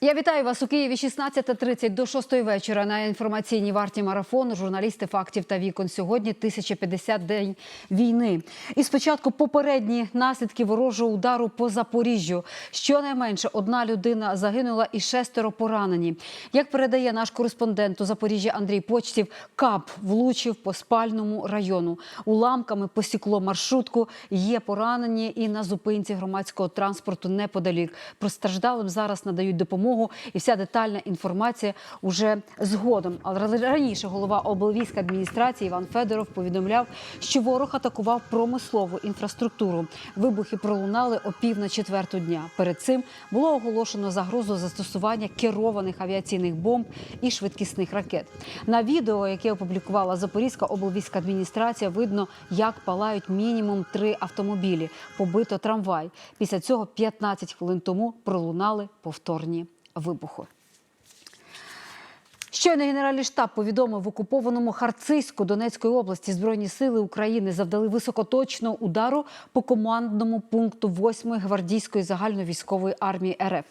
Я вітаю вас у Києві 16.30 до 6 вечора на інформаційній варті марафону. Журналісти фактів та вікон. Сьогодні 1050 день війни. І спочатку попередні наслідки ворожого удару по Запоріжжю. Щонайменше одна людина загинула і шестеро поранені. Як передає наш кореспондент у Запоріжжі Андрій Почтів, кап влучив по спальному району. Уламками посікло маршрутку. Є поранені і на зупинці громадського транспорту неподалік. Постраждалим зараз надають допомогу, і вся детальна інформація уже згодом. Але раніше голова облвійської адміністрації Іван Федоров повідомляв, що ворог атакував промислову інфраструктуру. Вибухи пролунали о пів на четверту дня. Перед цим було оголошено загрозу застосування керованих авіаційних бомб і швидкісних ракет. На відео, яке опублікувала Запорізька облвійська адміністрація, видно, як палають мінімум три автомобілі. Побито трамвай. Після цього 15 хвилин тому пролунали повторні вибухи. Щойно Генеральний штаб повідомив в окупованому Харцизьку Донецької області Збройні сили України завдали високоточного удару по командному пункту 8-ї гвардійської загальновійськової армії РФ.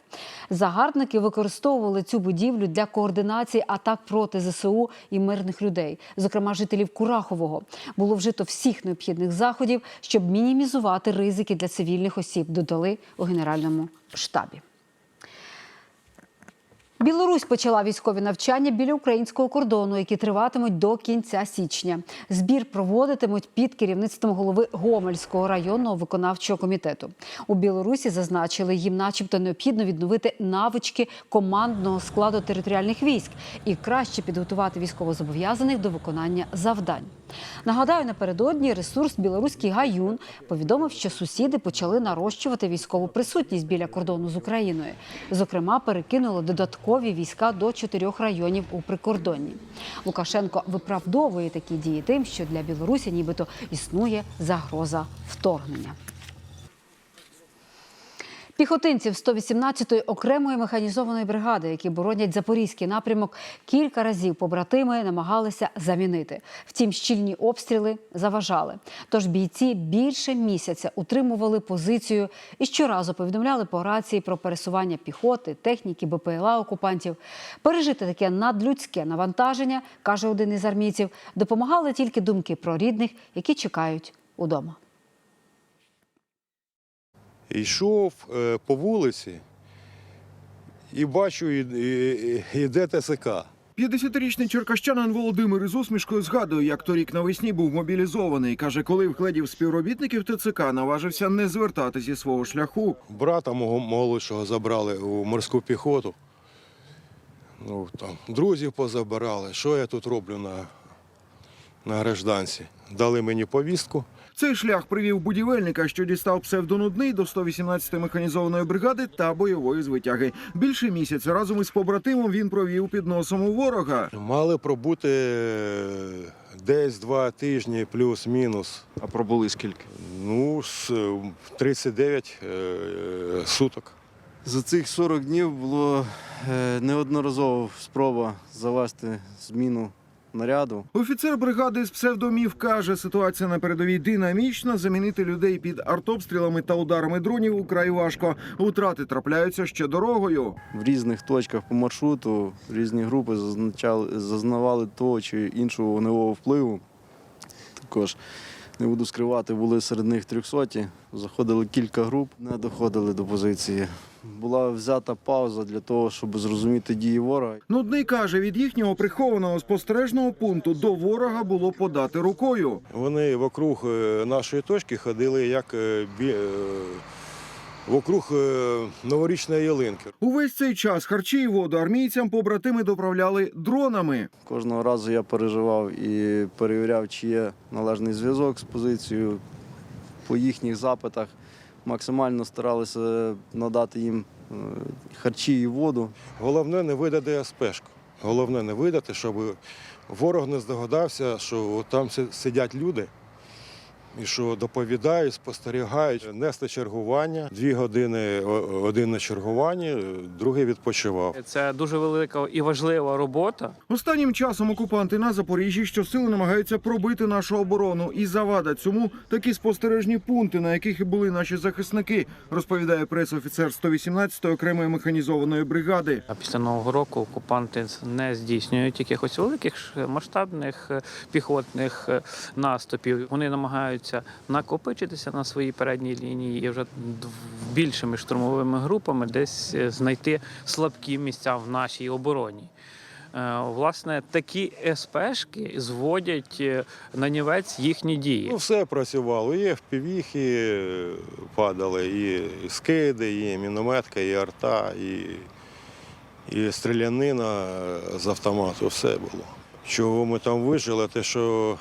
Загарбники використовували цю будівлю для координації атак проти ЗСУ і мирних людей, зокрема жителів Курахового. Було вжито всіх необхідних заходів, щоб мінімізувати ризики для цивільних осіб. Додали у генеральному штабі. Білорусь почала військові навчання біля українського кордону, які триватимуть до кінця січня. Збір проводитимуть під керівництвом голови Гомельського районного виконавчого комітету. У Білорусі зазначили, їм, начебто, необхідно відновити навички командного складу територіальних військ і краще підготувати військовозобов'язаних до виконання завдань. Нагадаю, напередодні ресурс білоруський гаюн повідомив, що сусіди почали нарощувати військову присутність біля кордону з Україною. Зокрема, перекинули додаткові війська до чотирьох районів у прикордонні. Лукашенко виправдовує такі дії тим, що для Білорусі нібито існує загроза вторгнення. Піхотинців 118-ї окремої механізованої бригади, які боронять запорізький напрямок, кілька разів побратими намагалися замінити. Втім, щільні обстріли заважали. Тож бійці більше місяця утримували позицію і щоразу повідомляли по рації про пересування піхоти, техніки, БПЛА окупантів. Пережити таке надлюдське навантаження, каже один із армійців, допомагали тільки думки про рідних, які чекають удома. Йшов е, по вулиці і бачу, і- ТСК. 50-річний черкащанин Володимир із усмішкою згадує, як торік навесні був мобілізований. Каже, коли вгледів співробітників ТЦК, наважився не звертати зі свого шляху. Брата мого молодшого забрали у морську піхоту. Ну, там, друзів позабирали. Що я тут роблю на, на гражданці? Дали мені повістку. Цей шлях привів будівельника, що дістав псевдонудний до 118-ї механізованої бригади та бойової звитяги. Більше місяця разом із побратимом він провів під носом у ворога. Мали пробути е, десь два тижні плюс-мінус. А пробули скільки? Ну, з е, 39 е, суток. За цих 40 днів було неодноразово спроба завести зміну наряду. Офіцер бригади з псевдомів каже, ситуація на передовій динамічна. Замінити людей під артобстрілами та ударами дронів украй важко. Утрати трапляються ще дорогою. В різних точках по маршруту різні групи зазнавали того чи іншого вогневого впливу. Також не буду скривати, були серед них трьохсоті. Заходили кілька груп, не доходили до позиції. Була взята пауза для того, щоб зрозуміти дії ворога. Нудний каже, від їхнього прихованого спостережного пункту до ворога було подати рукою. Вони вокруг е, нашої точки ходили як е, бі- е, вокруг новорічної ялинки. Увесь цей час харчі і воду армійцям побратими доправляли дронами. Кожного разу я переживав і перевіряв, чи є належний зв'язок з позицією. По їхніх запитах максимально старалися надати їм е, харчі і воду. Головне не видати спешку. Головне не видати, щоб ворог не здогадався, що там сидять люди і що доповідають, спостерігають, нести чергування. Дві години один на чергуванні, другий відпочивав. Це дуже велика і важлива робота. Останнім часом окупанти на Запоріжжі щосили намагаються пробити нашу оборону. І завада цьому такі спостережні пункти, на яких і були наші захисники, розповідає пресофіцер 118-ї окремої механізованої бригади. А після нового року окупанти не здійснюють якихось великих масштабних е, піхотних е, наступів. Вони намагаються накопичитися на своїй передній лінії і вже більшими штурмовими групами десь е, знайти слабкі місця в нашій обороні. Е, Власне, такі СПшки зводять е, на нівець їхні дії. Ну, все працювало. І впівіхи падали, і скиди, і мінометка, і арта, і, і стрілянина з автомату. Все було. Чого ми там вижили, те, що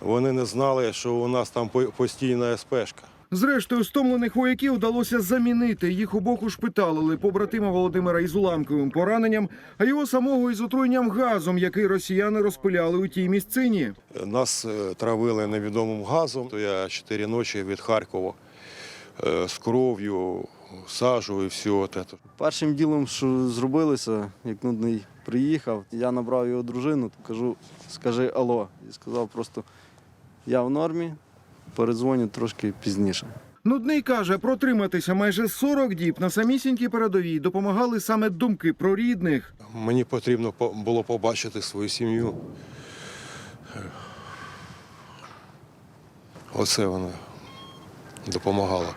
вони не знали, що у нас там постійна СПшка. Зрештою, стомлених вояків вдалося замінити. Їх обох ушпиталили побратима Володимира із уламковим пораненням, а його самого із отруєнням газом, який росіяни розпиляли у тій місцині. Нас е, травили невідомим газом. То я чотири ночі від Харкова е, з кров'ю, сажу і все. От це. Першим ділом, що зробилося, як нудний приїхав, я набрав його дружину, кажу, скажи алло. І сказав просто, я в нормі, передзвоню трошки пізніше. Нудний каже, протриматися майже 40 діб на самісінькій передовій допомагали саме думки про рідних. Мені потрібно було побачити свою сім'ю. Оце вона допомагала.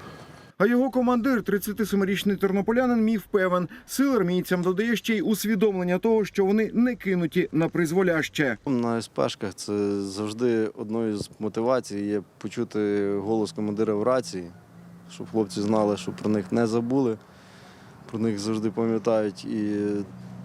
А його командир, 37-річний тернополянин, міг певен. Сил армійцям додає ще й усвідомлення того, що вони не кинуті на призволяще. На спешках це завжди одною з мотивацій є почути голос командира в рації, щоб хлопці знали, що про них не забули, про них завжди пам'ятають і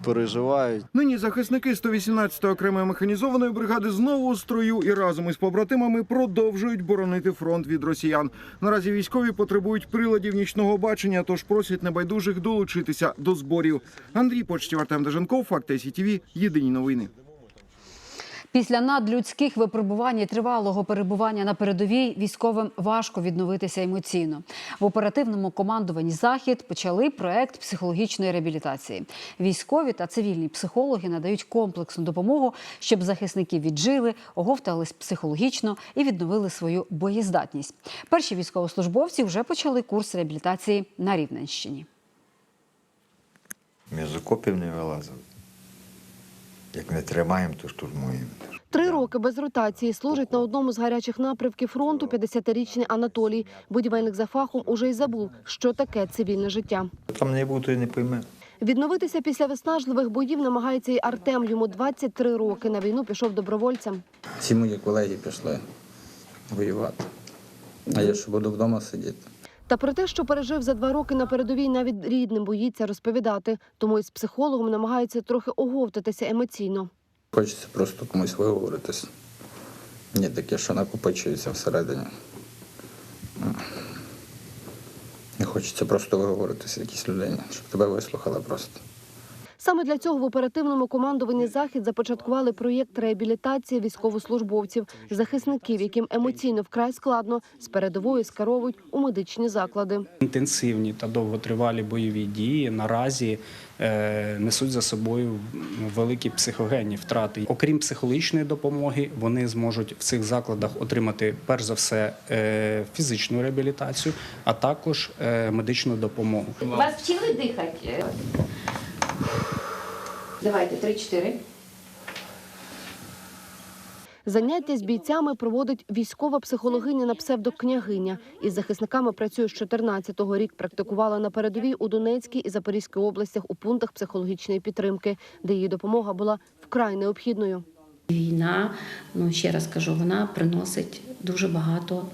переживають. Нині захисники 118-ї окремої механізованої бригади знову у строю і разом із побратимами продовжують боронити фронт від росіян. Наразі військові потребують приладів нічного бачення, тож просять небайдужих долучитися до зборів. Андрій Почтів, Артем Деженков, Факти СІТВ, Єдині новини. Після надлюдських випробувань і тривалого перебування на передовій військовим важко відновитися емоційно. В оперативному командуванні захід почали проект психологічної реабілітації. Військові та цивільні психологи надають комплексну допомогу, щоб захисники віджили, оговтались психологічно і відновили свою боєздатність. Перші військовослужбовці вже почали курс реабілітації на Рівненщині. З окопів не вилазили. Як не тримаємо, то штурмуємо. Три роки без ротації служить на одному з гарячих напрямків фронту 50-річний Анатолій. Будівельник за фахом уже й забув, що таке цивільне життя. Там не то й не пойме. Відновитися після виснажливих боїв намагається й Артем. Йому 23 роки. На війну пішов добровольцем. Всі мої колеги пішли воювати. А я що буду вдома сидіти. Та про те, що пережив за два роки на передовій, навіть рідним боїться розповідати. Тому із психологом намагається трохи оговтатися емоційно. Хочеться просто комусь виговоритись. Ні, таке, що накопичується всередині. І хочеться просто виговоритися якійсь людині, щоб тебе вислухали просто. Саме для цього в оперативному командуванні захід започаткували проєкт реабілітації військовослужбовців, захисників, яким емоційно вкрай складно з передової скеровують у медичні заклади. Інтенсивні та довготривалі бойові дії наразі е, несуть за собою великі психогенні втрати. Окрім психологічної допомоги, вони зможуть в цих закладах отримати перш за все е, фізичну реабілітацію, а також е, медичну допомогу. Вас вчили дихати? Давайте, три-чотири. Заняття з бійцями проводить військова психологиня на псевдокнягиня. Із захисниками працює з 14-го рік. Практикувала на передовій у Донецькій і Запорізькій областях у пунктах психологічної підтримки, де її допомога була вкрай необхідною. Війна, ну ще раз кажу, вона приносить дуже багато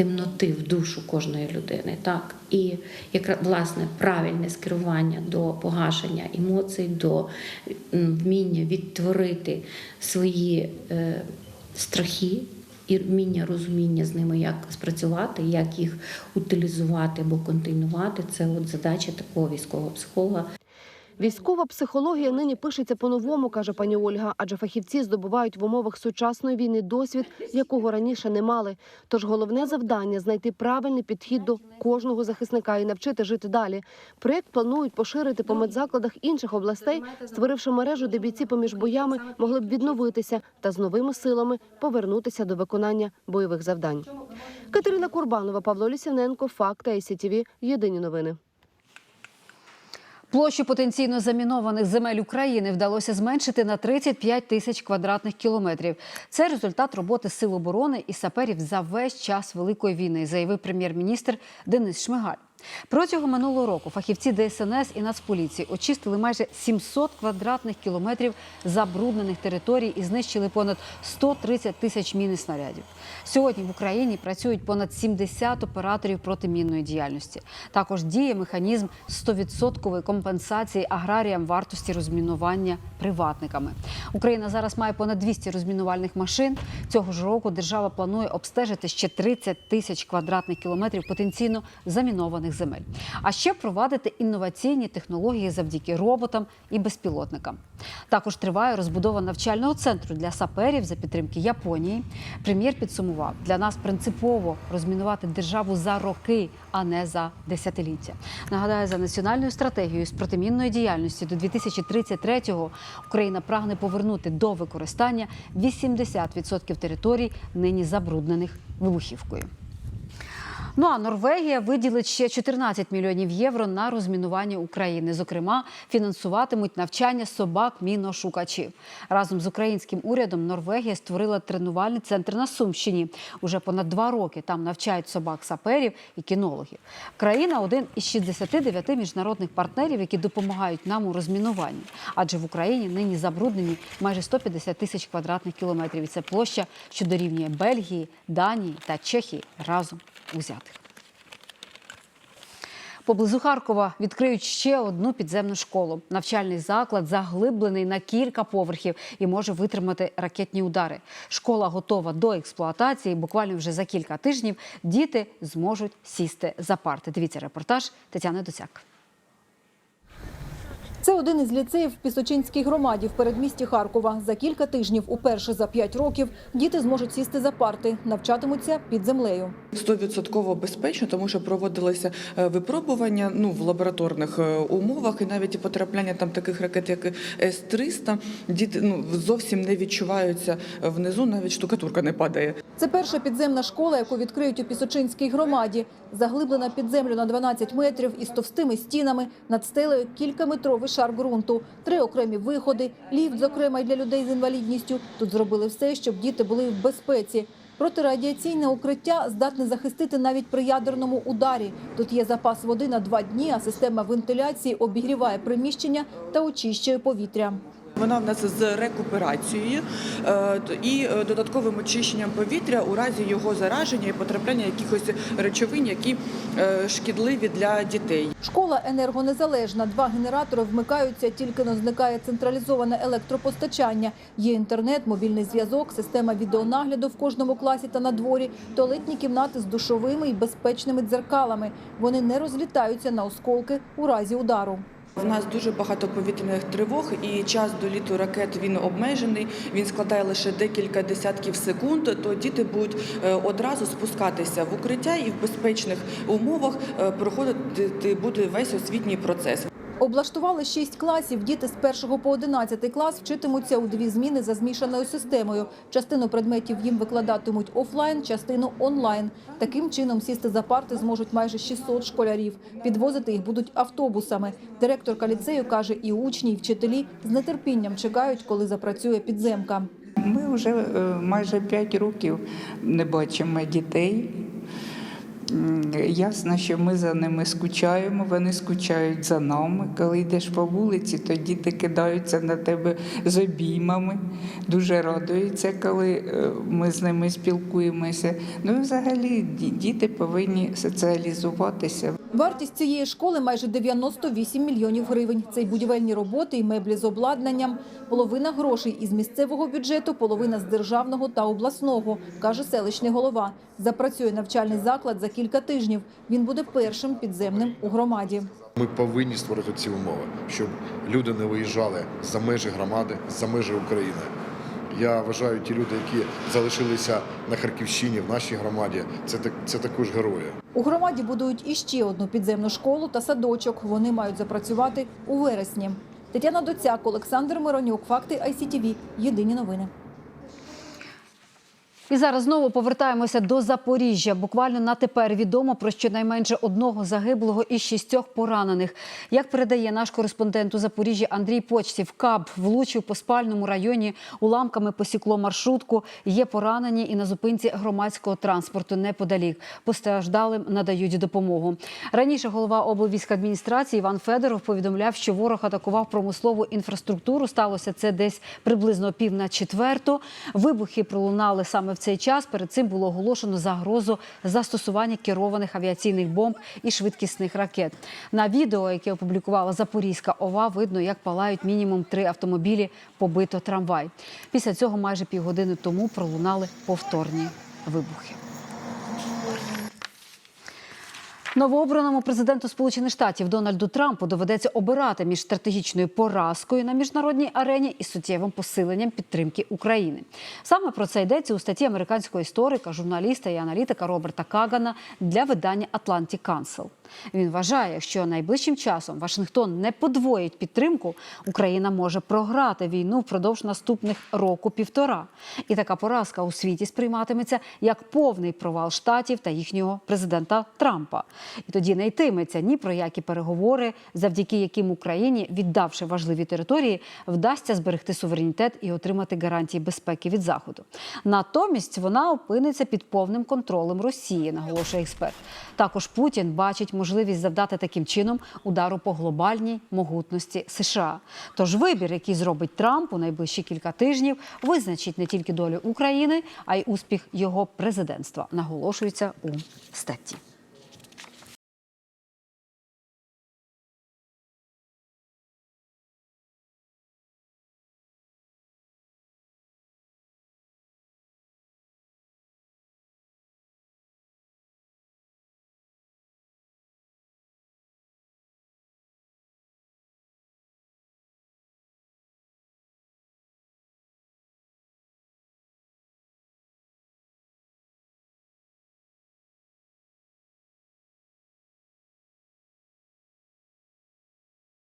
темноти в душу кожної людини. Так і якраз власне правильне скерування до погашення емоцій, до вміння відтворити свої е, страхи. І вміння розуміння з ними, як спрацювати, як їх утилізувати або континувати, це от задача такого військового психолога. Військова психологія нині пишеться по-новому, каже пані Ольга, адже фахівці здобувають в умовах сучасної війни досвід, якого раніше не мали. Тож головне завдання знайти правильний підхід до кожного захисника і навчити жити далі. Проєкт планують поширити по медзакладах інших областей, створивши мережу, де бійці поміж боями могли б відновитися та з новими силами повернутися до виконання бойових завдань. Катерина Курбанова, Павло Лісівненко, Факти ICTV. Єдині новини. Площу потенційно замінованих земель України вдалося зменшити на 35 тисяч квадратних кілометрів. Це результат роботи сил оборони і саперів за весь час великої війни, заявив прем'єр-міністр Денис Шмигаль. Протягом минулого року фахівці ДСНС і Нацполіції очистили майже 700 квадратних кілометрів забруднених територій і знищили понад 130 тисяч мін і снарядів. Сьогодні в Україні працюють понад 70 операторів протимінної діяльності. Також діє механізм 100% компенсації аграріям вартості розмінування приватниками. Україна зараз має понад 200 розмінувальних машин. Цього ж року держава планує обстежити ще 30 тисяч квадратних кілометрів потенційно замінованих земель. А ще впровадити інноваційні технології завдяки роботам і безпілотникам. Також триває розбудова навчального центру для саперів за підтримки Японії. Прем'єр підсумував, для нас принципово розмінувати державу за роки, а не за десятиліття. Нагадаю, за національною стратегією з протимінної діяльності до 2033-го Україна прагне повернути до використання 80% територій, нині забруднених вибухівкою. Ну а Норвегія виділить ще 14 мільйонів євро на розмінування України. Зокрема, фінансуватимуть навчання собак міношукачів. Разом з українським урядом Норвегія створила тренувальний центр на Сумщині. Уже понад два роки там навчають собак саперів і кінологів. Країна один із 69 міжнародних партнерів, які допомагають нам у розмінуванні. Адже в Україні нині забруднені майже 150 тисяч квадратних кілометрів. І це площа, що дорівнює Бельгії, Данії та Чехії разом узятих. Поблизу Харкова відкриють ще одну підземну школу. Навчальний заклад заглиблений на кілька поверхів і може витримати ракетні удари. Школа готова до експлуатації. Буквально вже за кілька тижнів діти зможуть сісти за парти. Дивіться репортаж Тетяни Доцяк. Це один із ліцеїв в Пісочинській громаді в передмісті Харкова. За кілька тижнів, уперше за п'ять років, діти зможуть сісти за парти, навчатимуться під землею. Стовідсотково безпечно, тому що проводилися е, випробування ну в лабораторних е, умовах, і навіть і потрапляння там таких ракет, як С-300, діти ну зовсім не відчуваються внизу, навіть штукатурка не падає. Це перша підземна школа, яку відкриють у Пісочинській громаді. Заглиблена під землю на 12 метрів із товстими стінами, над стелею кількаметровий шар ґрунту, три окремі виходи, ліфт, зокрема й для людей з інвалідністю. Тут зробили все, щоб діти були в безпеці. Протирадіаційне укриття здатне захистити навіть при ядерному ударі. Тут є запас води на два дні, а система вентиляції обігріває приміщення та очищує повітря. Вона в нас з рекуперацією е, і е, додатковим очищенням повітря у разі його зараження і потрапляння якихось речовин, які е, шкідливі для дітей. Школа енергонезалежна. Два генератори вмикаються, тільки но зникає централізоване електропостачання. Є інтернет, мобільний зв'язок, система відеонагляду в кожному класі та на дворі, туалетні кімнати з душовими і безпечними дзеркалами. Вони не розлітаються на осколки у разі удару. У нас дуже багато повітряних тривог, і час доліту ракет він обмежений. Він складає лише декілька десятків секунд. То діти будуть е, одразу спускатися в укриття і в безпечних умовах е, проходити буде весь освітній процес. Облаштували шість класів. Діти з 1 по 11 клас вчитимуться у дві зміни за змішаною системою. Частину предметів їм викладатимуть офлайн, частину онлайн. Таким чином сісти за парти зможуть майже 600 школярів. Підвозити їх будуть автобусами. Директорка ліцею каже, і учні, і вчителі з нетерпінням чекають, коли запрацює підземка. Ми вже е, майже 5 років не бачимо дітей. Ясно, що ми за ними скучаємо, вони скучають за нами. Коли йдеш по вулиці, то діти кидаються на тебе з обіймами, дуже радуються, коли е, ми з ними спілкуємося. Ну і взагалі діти повинні соціалізуватися. Вартість цієї школи майже 98 мільйонів гривень. Це й будівельні роботи, і меблі з обладнанням. Половина грошей із місцевого бюджету, половина з державного та обласного, каже селищний голова. Запрацює навчальний заклад за кілька тижнів. Він буде першим підземним у громаді. Ми повинні створити ці умови, щоб люди не виїжджали за межі громади, за межі України. Я вважаю, ті люди, які залишилися на Харківщині, в нашій громаді, це так це також герої. У громаді будують іще одну підземну школу та садочок. Вони мають запрацювати у вересні. Тетяна Доцяк, Олександр Миронюк, факти ICTV. Єдині новини. І зараз знову повертаємося до Запоріжжя. Буквально на тепер відомо про щонайменше одного загиблого і шістьох поранених. Як передає наш кореспондент у Запоріжжі Андрій Почтів, каб влучив по спальному районі, уламками посікло маршрутку. Є поранені і на зупинці громадського транспорту неподалік. Постраждалим надають допомогу. Раніше голова облвійськадміністрації Іван Федоров повідомляв, що ворог атакував промислову інфраструктуру. Сталося це десь приблизно пів на четверту. Вибухи пролунали саме в цей час. Перед цим було оголошено загрозу застосування керованих авіаційних бомб і швидкісних ракет. На відео, яке опублікувала Запорізька ОВА, видно, як палають мінімум три автомобілі, побито трамвай. Після цього майже півгодини тому пролунали повторні вибухи. Новообраному президенту Сполучених Штатів Дональду Трампу доведеться обирати між стратегічною поразкою на міжнародній арені і суттєвим посиленням підтримки України. Саме про це йдеться у статті американського історика, журналіста і аналітика Роберта Кагана для видання Atlantic Council. Він вважає, що найближчим часом Вашингтон не подвоїть підтримку, Україна може програти війну впродовж наступних року-півтора. І така поразка у світі сприйматиметься як повний провал штатів та їхнього президента Трампа. І тоді не йтиметься ні про які переговори, завдяки яким Україні, віддавши важливі території, вдасться зберегти суверенітет і отримати гарантії безпеки від заходу. Натомість вона опиниться під повним контролем Росії, наголошує експерт. Також Путін бачить можливість завдати таким чином удару по глобальній могутності США. Тож вибір, який зробить Трамп у найближчі кілька тижнів, визначить не тільки долю України, а й успіх його президентства, наголошується у статті.